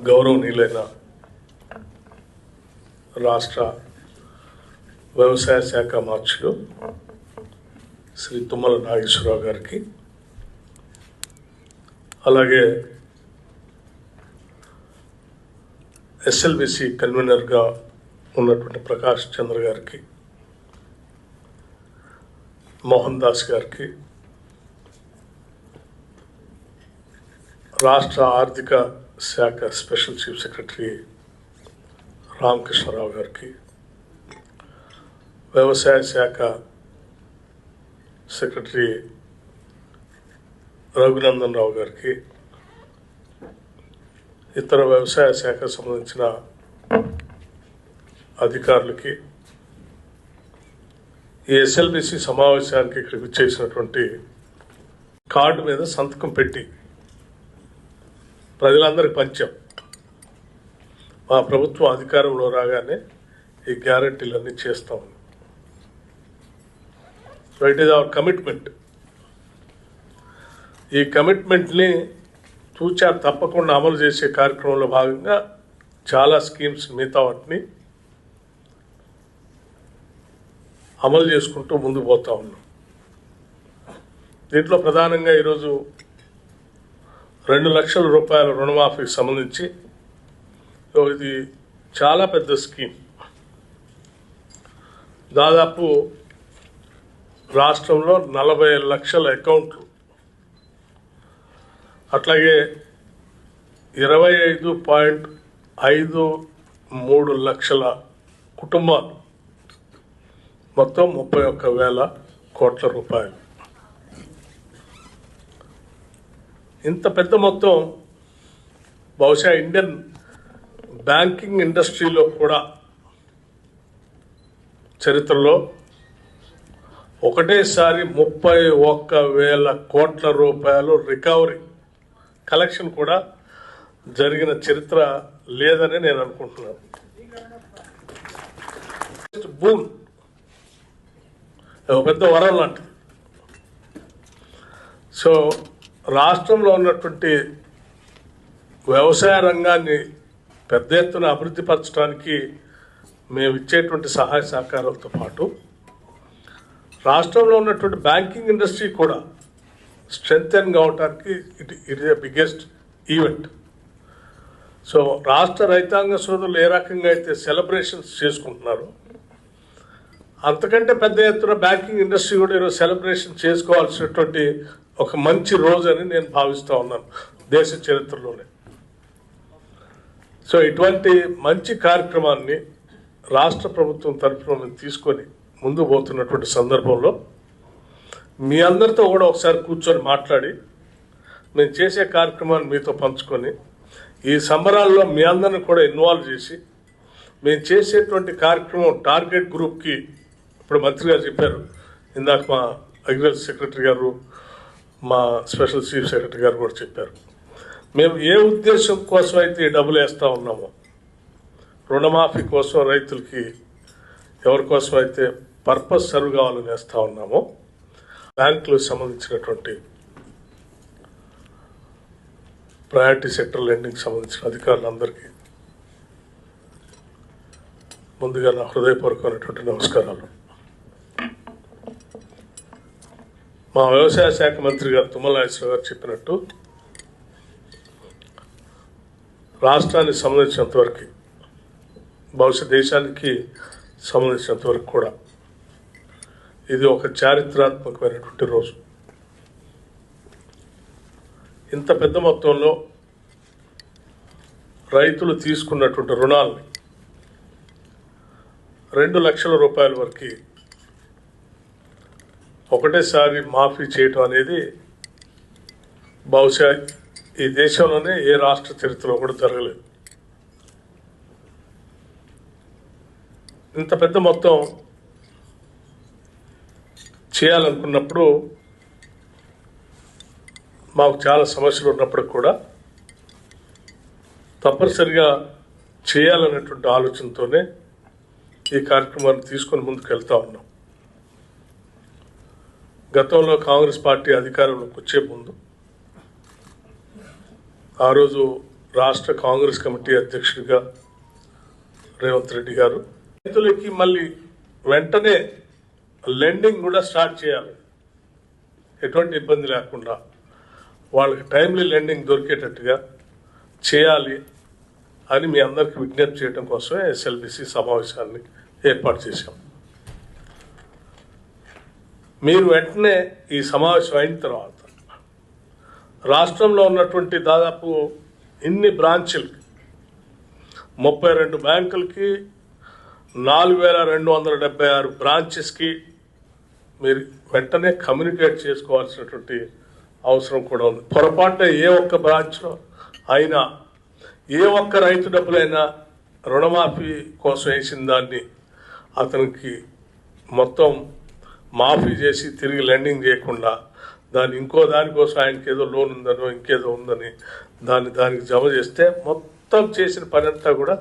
గౌరవనీయులైన రాష్ట్ర వ్యవసాయ శాఖ మార్చులు శ్రీ తుమ్మల నాగేశ్వరరావు గారికి అలాగే ఎస్ఎల్బిసి కన్వీనర్గా ఉన్నటువంటి ప్రకాష్ చంద్ర గారికి మోహన్ దాస్ గారికి రాష్ట్ర ఆర్థిక శాఖ స్పెషల్ చీఫ్ సెక్రటరీ రామకృష్ణరావు గారికి వ్యవసాయ శాఖ సెక్రటరీ రఘునందన్ రావు గారికి ఇతర వ్యవసాయ శాఖకు సంబంధించిన అధికారులకి ఈ ఎస్ఎల్బిసి సమావేశానికి ఇక్కడికి చేసినటువంటి కార్డు మీద సంతకం పెట్టి ప్రజలందరికీ పంచాం. మా ప్రభుత్వం అధికారంలో రాగానే ఈ గ్యారంటీలన్నీ చేస్తాం so it is our commitment ఈ కమిట్మెంట్ని తూచా తప్పకుండా అమలు చేసే కార్యక్రమంలో భాగంగా చాలా స్కీమ్స్ మిగతా వాటిని అమలు చేసుకుంటూ ముందుకు పోతా ఉన్నాం. దీంట్లో ప్రధానంగా ఈరోజు రెండు లక్షల రూపాయల రుణమాఫీకి సంబంధించి ఇది చాలా పెద్ద స్కీమ్. దాదాపు రాష్ట్రంలో నలభై లక్షల అకౌంట్లు. అట్లాగే ఇరవై ఐదు పాయింట్ ఐదు మూడు లక్షల కుటుంబాలు. మొత్తం ముప్పై ఒక్క వేల కోట్ల రూపాయలు. ఇంత పెద్ద మొత్తం బహుశా ఇండియన్ బ్యాంకింగ్ ఇండస్ట్రీలో కూడా చరిత్రలో ఒకటేసారి ముప్పై ఒక్క వేల కోట్ల రూపాయలు రికవరీ కలెక్షన్ కూడా జరిగిన చరిత్ర లేదని నేను అనుకుంటున్నాను. బూమ్ ఒక పెద్ద వరం లాంటిది. సో రాష్ట్రంలో ఉన్నటువంటి వ్యవసాయ రంగాన్ని పెద్ద ఎత్తున అభివృద్ధి పరచడానికి మేము ఇచ్చేటువంటి సహాయ సహకారాలతో పాటు రాష్ట్రంలో ఉన్నటువంటి బ్యాంకింగ్ ఇండస్ట్రీ కూడా స్ట్రెంగ్తెన్ కావడానికి it it is the biggest event. So రాష్ట్ర రైతాంగ సోదరులు ఏ రకంగా అయితే సెలబ్రేషన్స్ చేసుకుంటున్నారో అంతకంటే పెద్ద ఎత్తున బ్యాంకింగ్ ఇండస్ట్రీ కూడా ఈరోజు సెలబ్రేషన్ చేసుకోవాల్సినటువంటి ఒక మంచి రోజు అని నేను భావిస్తూ ఉన్నాను దేశ చరిత్రలోనే. సో ఇటువంటి మంచి కార్యక్రమాన్ని రాష్ట్ర ప్రభుత్వం తరఫున మేము తీసుకొని ముందు పోతున్నటువంటి సందర్భంలో మీ అందరితో కూడా ఒకసారి కూర్చొని మాట్లాడి మేము చేసే కార్యక్రమాన్ని మీతో పంచుకొని ఈ సంబరాల్లో మీ అందరిని కూడా ఇన్వాల్వ్ చేసి మేము చేసేటువంటి కార్యక్రమం టార్గెట్ గ్రూప్కి ఇప్పుడు మంత్రి గారు చెప్పారు ఇందాక మా అగ్రికల్చర్ సెక్రటరీ గారు మా స్పెషల్ చీఫ్ సెక్రటరీ గారు కూడా చెప్పారు. మేము ఏ ఉద్దేశం కోసం అయితే ఈ డబ్బులు వేస్తూ ఉన్నామో రుణమాఫీ కోసం రైతులకి ఎవరి కోసం అయితే పర్పస్ సర్వ్ కావాలని వేస్తూ ఉన్నామో బ్యాంకులకు సంబంధించినటువంటి ప్రయారిటీ సెక్టర్ లెండింగ్ సంబంధించిన అధికారులందరికీ ముందుగా నా హృదయపూర్వకమైనటువంటి నమస్కారాలు. మా వ్యవసాయ శాఖ మంత్రి గారు తుమ్మల నాగేశ్వర గారు చెప్పినట్టు రాష్ట్రానికి సంబంధించినంత వరకు బహుశా దేశానికి సంబంధించినంత వరకు కూడా ఇది ఒక చారిత్రాత్మకమైనటువంటి రోజు. ఇంత పెద్ద మొత్తంలో రైతులు తీసుకున్నటువంటి రుణాలని రెండు లక్షల రూపాయల వరకు ఒకటేసారి మాఫీ చేయటం అనేది బహుశా ఈ దేశంలోనే ఏ రాష్ట్ర చరిత్రలో కూడా జరగలేదు. ఇంత పెద్ద మొత్తం చేయాలనుకున్నప్పుడు మాకు చాలా సమస్యలు ఉన్నప్పటికి కూడా తప్పనిసరిగా చేయాలనేటువంటి ఆలోచనతోనే ఈ కార్యక్రమాన్ని తీసుకొని ముందుకు వెళ్తా ఉన్నాం. గతంలో కాంగ్రెస్ పార్టీ అధికారంలోకి వచ్చే ముందు ఆ రోజు రాష్ట్ర కాంగ్రెస్ కమిటీ అధ్యక్షుడిగా రేవంత్ రెడ్డి గారు రైతులకి మళ్ళీ వెంటనే లెండింగ్ కూడా స్టార్ట్ చేయాలి. ఎటువంటి ఇబ్బంది లేకుండా వాళ్ళకి టైంలీ లెండింగ్ దొరికేటట్టుగా చేయాలి అని మీ అందరికి విజ్ఞప్తి చేయడం కోసమే ఎస్ఎల్బిసి సమావేశాన్ని ఏర్పాటు చేశాం. మీరు వెంటనే ఈ సమావేశం అయిన తర్వాత రాష్ట్రంలో ఉన్నటువంటి దాదాపు ఇన్ని బ్రాంచులకి ముప్పై రెండు బ్యాంకులకి నాలుగు వేల రెండు వందల డెబ్బై ఆరు బ్రాంచెస్కి మీరు వెంటనే కమ్యూనికేట్ చేసుకోవాల్సినటువంటి అవసరం కూడా ఉంది. పొరపాటున ఏ ఒక్క బ్రాంచ్లో అయినా ఏ ఒక్క రైతు డబ్బులైనా రుణమాఫీ కోసం వేసిన దాన్ని అతనికి మొత్తం మాఫీ చేసి తిరిగి లెండింగ్ చేయకుండా దాన్ని ఇంకో దానికోసం ఆయనకి ఏదో లోన్ ఉందనో ఇంకేదో ఉందని దాన్ని దానికి జమ చేస్తే మొత్తం చేసిన పని అంతా కూడా